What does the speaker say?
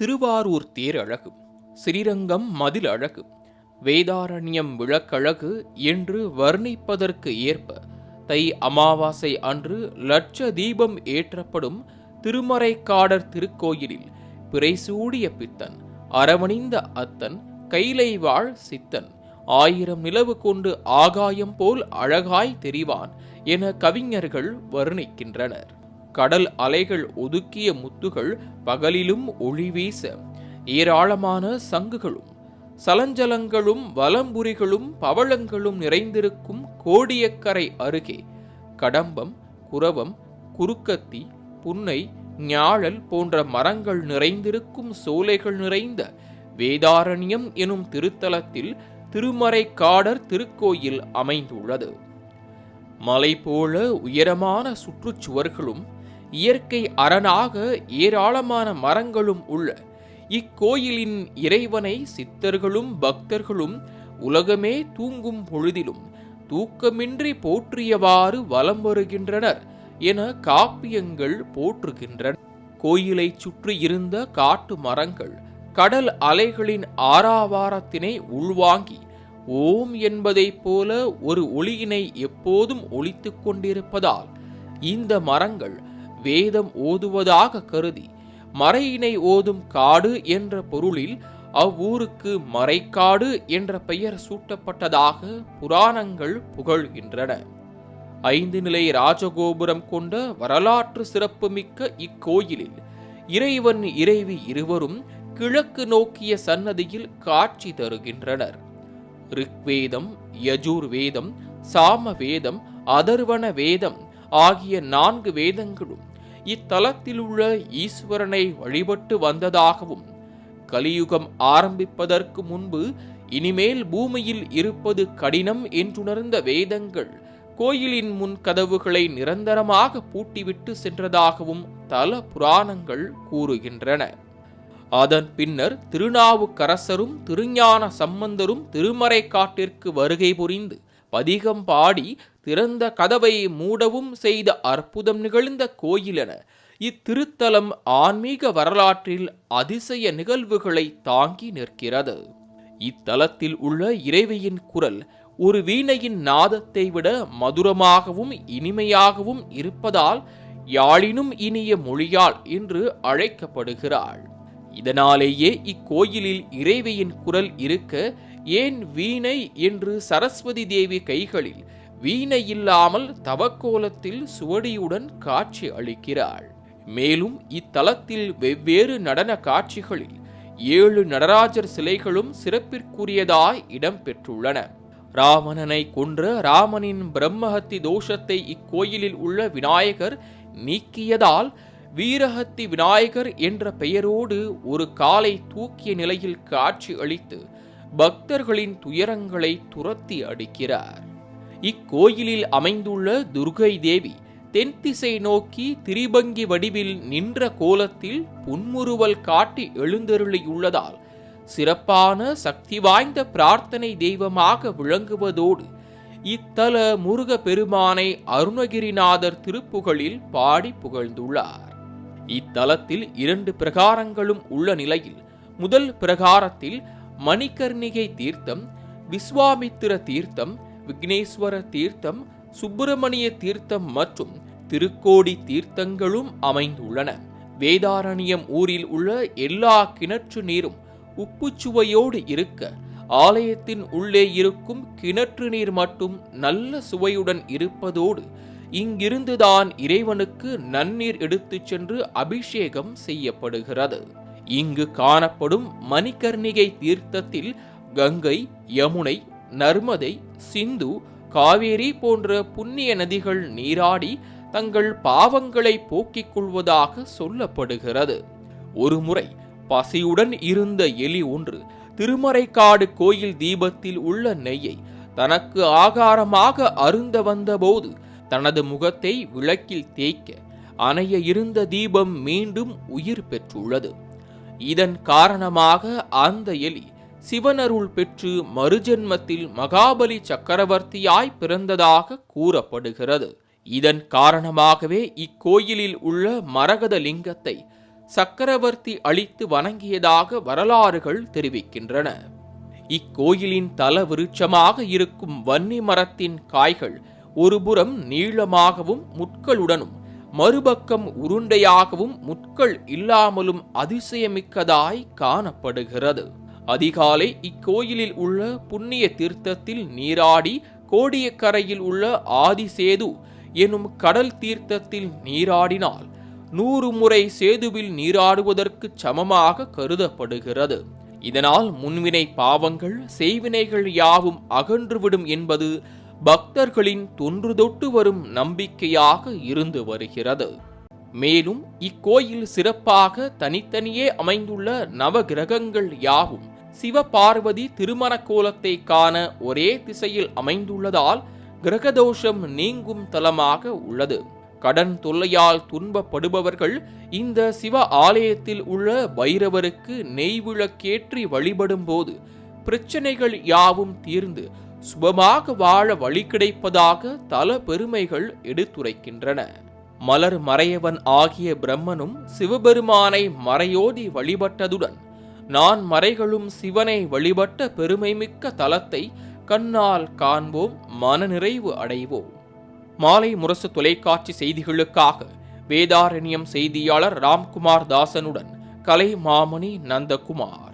திருவாரூர் தேரழகு ஸ்ரீரங்கம் மதில் அழகு வேதாரண்யம் விளக்கழகு என்று வர்ணிப்பதற்கு ஏற்ப தை அமாவாசை அன்று லட்ச தீபம் ஏற்றப்படும் திருமறைக்காடர் திருக்கோயிலில் பிறைசூடிய பித்தன் அரவணிந்த அத்தன் கைலை வாழ் சித்தன் ஆயிரம் நிலவு கொண்டு ஆகாயம் போல் அழகாய் தெரிவான் என கவிஞர்கள் வர்ணிக்கின்றனர். கடல் அலைகள் ஒதுக்கிய முத்துகள் பகலிலும் ஒளி வீச. ஏராளமான சங்குகளும் சலஞ்சலங்களும் வலம்புரிகளும் பவளங்களும் நிறைந்திருக்கும் கோடியக்கரை அருகே. கடம்பம் குரவம் குறுக்கத்தி புன்னை ஞாழல் போன்ற மரங்கள் நிறைந்திருக்கும் சோலைகள் நிறைந்த வேதாரண்யம் எனும் திருத்தலத்தில் திருமறைக்காடர் திருக்கோயில் அமைந்துள்ளது. மலை போல உயரமான சுற்றுச்சுவர்களும் இயற்கை அரணாக ஏராளமான மரங்களும் உள்ள. இக்கோயிலின் இறைவனை சித்தர்களும் பக்தர்களும் உலகமே தூங்கும் பொழுதிலும் தூக்கமின்றி போற்றியவாறு வலம் வருகின்றனர் என காப்பியங்கள் போற்றுகின்றன. கோயிலைச் சுற்றி இருந்த காட்டு மரங்கள் கடல் அலைகளின் ஆறாவாரத்தினை உள்வாங்கி ஓம் என்பதைப் போல ஒரு ஒளியினை எப்போதும் ஒலித்துக் கொண்டிருப்பதால் இந்த மரங்கள் வேதம் ஓதுவதாக கருதி மறையினை ஓதும் காடு என்ற பொருளில் அவ்வூருக்கு மறைக்காடு என்ற பெயர் சூட்டப்பட்டதாக புராணங்கள் புகழ்கின்றன. ஐந்து நிலை ராஜகோபுரம் கொண்ட வரலாற்று சிறப்புமிக்க இக்கோயிலில் இறைவன் இறைவி இருவரும் கிழக்கு நோக்கிய சன்னதியில் காட்சி தருகின்றனர். ரிக்வேதம் யஜூர் வேதம் சாம வேதம் அதர்வன வேதம் ஆகிய நான்கு வேதங்களும் இத்தலத்தில் உள்ள ஈஸ்வரனை வழிபட்டு வந்ததாகவும் கலியுகம் ஆரம்பிப்பதற்கு முன்பு இனிமேல் பூமியில் இருப்பது கடினம் என்றுணர்ந்த வேதங்கள் கோயிலின் முன் கதவுகளை நிரந்தரமாக பூட்டிவிட்டு சென்றதாகவும் தல புராணங்கள் கூறுகின்றன. அதன் பின்னர் திருநாவுக்கரசரும் திருஞான சம்பந்தரும் திருமறைக்காட்டிற்கு வருகை புரிந்து பதிகம் பாடி திறந்த கதவை மூடவும் செய்த அற்புதம் நிகழ்ந்த கோயிலென இத்திருத்தலம் ஆன்மீக வரலாற்றில் அதிசய நிகழ்வுகளை தாங்கி நிற்கிறது. இத்தலத்தில் உள்ள இறைவையின் குரல் ஒரு வீணையின் நாதத்தை விட மதுரமாகவும் இனிமையாகவும் இருப்பதால் யாழினும் இனிய மொழியாள் என்று அழைக்கப்படுகிறாள். இதனாலேயே இக்கோயிலில் இறைவையின் குரல் இருக்க ஏன் வீணை என்று சரஸ்வதி தேவி கைகளில் வீணை இல்லாமல் தவக்கோலத்தில் சுவடியுடன் காட்சி அளிக்கிறாள். மேலும் இத்தலத்தில் வெவ்வேறு நடன காட்சிகளில் ஏழு நடராஜர் சிலைகளும் சிறப்பிற்குரியதாய் இடம்பெற்றுள்ளன ராவணனை கொன்ற ராமனின் பிரம்மஹத்தி தோஷத்தை இக்கோயிலில் உள்ள விநாயகர் நீக்கியதால் வீரஹத்தி விநாயகர் என்ற பெயரோடு ஒரு காலை தூக்கிய நிலையில் காட்சி அளித்து பக்தர்களின் துயரங்களை துரத்தி அடிக்கிறார். இக்கோயிலில் அமைந்துள்ள துர்கை தேவி தென்திசை நோக்கி திரிபங்கி வடிவில் நின்ற கோலத்தில் புன்முறுவல் காட்டி எழுந்தருளியுள்ளதால் சிறப்பான சக்தி வாய்ந்த பிரார்த்தனை தெய்வமாக விளங்குவதோடு இத்தல முருக பெருமானை அருணகிரிநாதர் திருப்புகழில் பாடி புகழ்ந்துள்ளார். இத்தலத்தில் இரண்டு பிரகாரங்களும் உள்ள நிலையில் முதல் பிரகாரத்தில் மணிகர்ணிகை தீர்த்தம் விஸ்வாமித்திர தீர்த்தம் விக்னேஸ்வர தீர்த்தம் சுப்பிரமணிய தீர்த்தம் மற்றும் திருக்கோடி தீர்த்தங்களும் அமைந்துள்ளன. வேதாரண்யம் ஊரில் உள்ள எல்லா கிணற்று நீரும் உப்புச்சுவையோடு இருக்க ஆலயத்தின் உள்ளே இருக்கும் கிணற்று நீர் மட்டும் நல்ல சுவையுடன் இருப்பதோடு இங்கிருந்துதான் இறைவனுக்கு நன்னீர் எடுத்துச் சென்று அபிஷேகம் செய்யப்படுகிறது. இங்கு காணப்படும் மணிகர்ணிகை தீர்த்தத்தில் கங்கை யமுனை நர்மதை சிந்து காவேரி போன்ற புண்ணிய நதிகள் நீராடி தங்கள் பாவங்களை போக்கிக் கொள்வதாக சொல்லப்படுகிறது. ஒருமுறை பசியுடன் இருந்த எலி ஒன்று திருமறைக்காடு கோயில் தீபத்தில் உள்ள நெய்யை தனக்கு ஆகாரமாக அருந்த வந்தபோது தனது முகத்தை விளக்கில் தேய்க்க அணைய இருந்த தீபம் மீண்டும் உயிர் பெற்றுள்ளது. இதன் காரணமாக அந்த எலி சிவனருள் பெற்று மறுஜென்மத்தில் மகாபலி சக்கரவர்த்தியாய் பிறந்ததாக கூறப்படுகிறது. இதன் காரணமாகவே இக்கோயிலில் உள்ள மரகத லிங்கத்தை சக்கரவர்த்தி அளித்து வணங்கியதாக வரலாறுகள் தெரிவிக்கின்றன. இக்கோயிலின் தல விருட்சமாக இருக்கும் வன்னி மரத்தின் காய்கள் ஒருபுறம் நீளமாகவும் முட்களுடனும் மறுபக்கம் உருண்டையாகவும் முட்கள் இல்லாமலும் அதிசயமிக்கதாய் காணப்படுகிறது. அதிகாலை இக்கோயிலில் உள்ள புண்ணிய தீர்த்தத்தில் நீராடி கோடியக்கரையில் உள்ள ஆதிசேது எனும் கடல் தீர்த்தத்தில் நீராடினால் நூறு முறை சேதுவில் நீராடுவதற்கு சமமாக கருதப்படுகிறது. இதனால் முன்வினை பாவங்கள் செய்வினைகள் யாவும் அகன்றுவிடும் என்பது பக்தர்களின் தொன்று தொட்டு வரும் நம்பிக்கையாக இருந்து வருகிறது. மேலும் இக்கோயில் சிறப்பாக தனித்தனியே அமைந்துள்ள நவகிரகங்கள் யாவும் சிவபார்வதி திருமண கோலத்தை காண ஒரே திசையில் அமைந்துள்ளதால் கிரகதோஷம் நீங்கும் தலமாக உள்ளது. கடன் தொல்லையால் துன்பப்படுபவர்கள் இந்த சிவ ஆலயத்தில் உள்ள பைரவருக்கு நெய் விளக்கேற்றி வழிபடும் போது பிரச்சனைகள் யாவும் தீர்ந்து சுபமாக வாழ வழி கிடைப்பதாக தல பெருமைகள் எடுத்துரைக்கின்றன. மலர் மறையவன் ஆகிய பிரம்மனும் சிவபெருமானை மறையோதி வழிபட்டதுடன் நான் மறைகளும் சிவனை வழிபட்ட பெருமைமிக்க தலத்தை கண்ணால் காண்போம் மனநிறைவு அடைவோம். மாலை முரசு தொலைக்காட்சி செய்திகளுக்காக வேதாரண்யம் செய்தியாளர் ராம்குமார் தாசனுடன் கலை மாமணி நந்தகுமார்.